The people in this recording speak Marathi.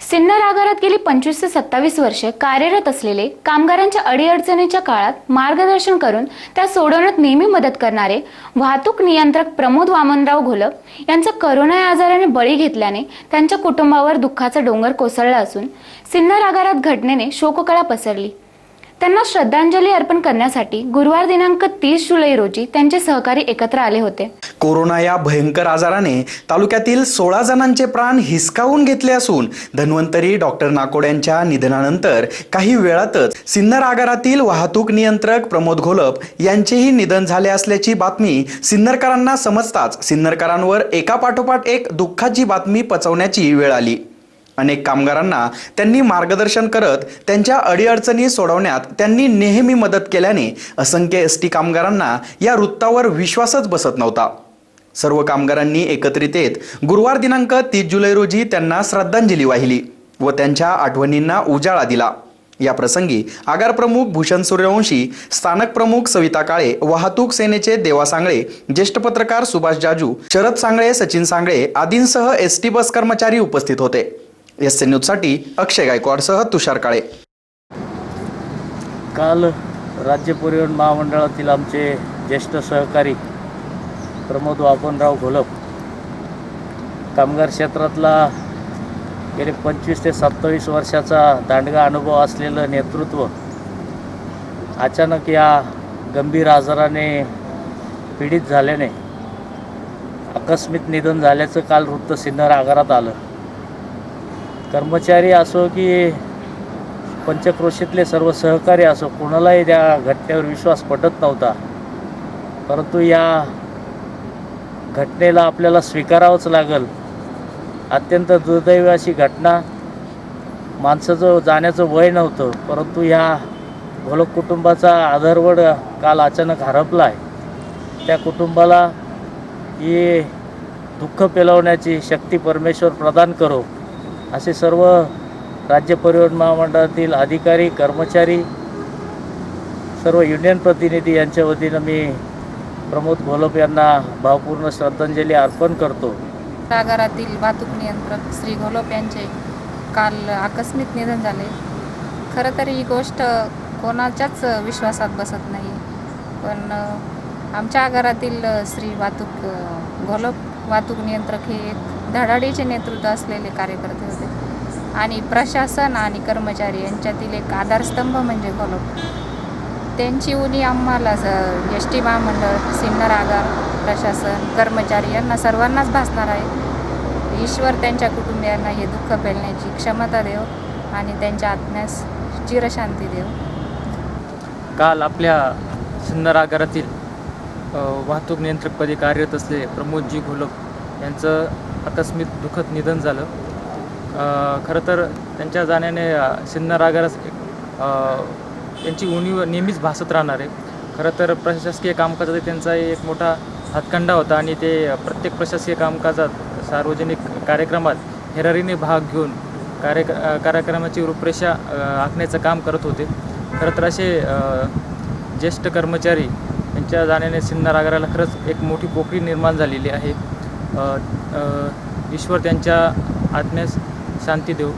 सिन्नर आगारात गेली पंचवीस ते सत्तावीस वर्षे कार्यरत असलेले कामगारांच्या अडीअडचणीच्या काळात मार्गदर्शन करून त्या सोडवण्यात नेहमी मदत करणारे वाहतूक नियंत्रक प्रमोद वामनराव घोलप यांचा करोना या आजाराने बळी घेतल्याने त्यांच्या कुटुंबावर दुःखाचा डोंगर कोसळला असून सिन्नर आगारात घटनेने शोककळा पसरली. त्यांना श्रद्धांजली अर्पण करण्यासाठी गुरुवार दिनांक तीस जुलै रोजी त्यांचे सहकारी एकत्र आले होते. कोरोना या भयंकर आजाराने तालुक्यातील सोळा जणांचे प्राण हिसकावून घेतले असून धन्वंतरी डॉक्टर नाकोड यांच्या निधनानंतर काही वेळातच सिन्नर आगारातील वाहतूक नियंत्रक प्रमोद घोलप यांचेही निधन झाले असल्याची बातमी सिन्नरकरांना समजताच सिन्नरकरांवर एकापाठोपाठ एक दुःखाची बातमी पचवण्याची वेळ आली. अनेक कामगारांना त्यांनी मार्गदर्शन करत त्यांच्या अडीअडचणी सोडवण्यात त्यांनी नेहमी मदत केल्याने असंख्य एस टी कामगारांना या वृत्तावर विश्वासच बसत नव्हता. सर्व कामगारांनी एकत्रित येत गुरुवार दिनांक तीस जुलै रोजी त्यांना श्रद्धांजली वाहिली व त्यांच्या आठवणींना उजाळा दिला. या प्रसंगी आगार प्रमुख भूषण सूर्यवंशी स्थानक प्रमुख सविता काळे वाहतूक सेनेचे देवा सांगळे ज्येष्ठ पत्रकार सुभाष जाजू शरद सांगळे सचिन सांगळे आदींसह एस टी बस कर्मचारी उपस्थित होते. एस सी न्यूजसाठी अक्षय गायकवाडसह तुषार काळे. काल राज्य परिवहन महामंडळातील आमचे ज्येष्ठ सहकारी प्रमोद वापनराव घोलप कामगार क्षेत्रातला गेले पंचवीस ते सत्तावीस वर्षाचा दांडगा अनुभव असलेलं नेतृत्व अचानक या गंभीर आजाराने पीडित झाल्याने आकस्मिक निधन झाल्याचं काल वृत्त सिन्नर आगारात आलं. कर्मचारी असो की पंचक्रोशीतले सर्व सहकारी असो कोणालाही त्या घटनेवर विश्वास पटत नव्हता. परंतु या घटनेला आपल्याला स्वीकारावंच लागल. अत्यंत दुर्दैवी अशी घटना. माणसाचं जाण्याचं वय नव्हतं परंतु ह्या घोलक कुटुंबाचा आधारवड काल अचानक हरपला आहे त्या कुटुंबाला ही दुःख पेलवण्याची शक्ती परमेश्वर प्रदान करो. असे सर्व राज्य परिवहन महामंडळातील अधिकारी कर्मचारी सर्व युनियन प्रतिनिधी यांच्या वतीनं मी प्रमोद घोलप यांना भावपूर्ण श्रद्धांजली अर्पण करतो. सागरातील वाहतूक नियंत्रक श्री घोलप यांचे काल आकस्मिक निधन झाले. खरं तर ही गोष्ट कोणाच्याच विश्वासात बसत नाही. पण आमच्या आगारातील श्री वाहतूक घोलप वाहतूक नियंत्रक हे एक धडाडीचे नेतृत्व असलेले कार्यकर्ते होते. आणि प्रशासन आणि कर्मचारी यांच्यातील एक आधारस्तंभ म्हणजे घोलप त्यांची उणी आम्हाला एस टी महामंडळ सिन्नर आगार प्रशासन कर्मचारी यांना सर्वांनाच भासणार आहे. ईश्वर त्यांच्या कुटुंबियांना हे दुःख पेलण्याची क्षमता देव आणि त्यांच्या आत्म्यास चिरशांती देव. काल आपल्या सिन्नर आगारातील वाहतूक नियंत्रकपदी कार्यरत असलेले प्रमोदजी घोलप यांचं आकस्मिक दुःखद निधन झालं. खरं तर त्यांच्या जाण्याने सिन्नर आगारास त्यांची उणीव नेहमीच भासत राहणार आहे. खरं तर प्रशासकीय कामकाजात त्यांचा एक मोठा हातखंडा होता आणि ते प्रत्येक प्रशासकीय कामकाजात सार्वजनिक कार्यक्रमात हेरारीने भाग घेऊन कार्य कार्यक्रमाची रूपरेषा आखण्याचं काम करत होते. खरं तर असे ज्येष्ठ कर्मचारी यांच्या जाण्याने सिन्नर आगाराला खरंच एक मोठी पोकळी निर्माण झालेली आहे. ईश्वर त्यांच्या आत्म्यास शांती देऊ.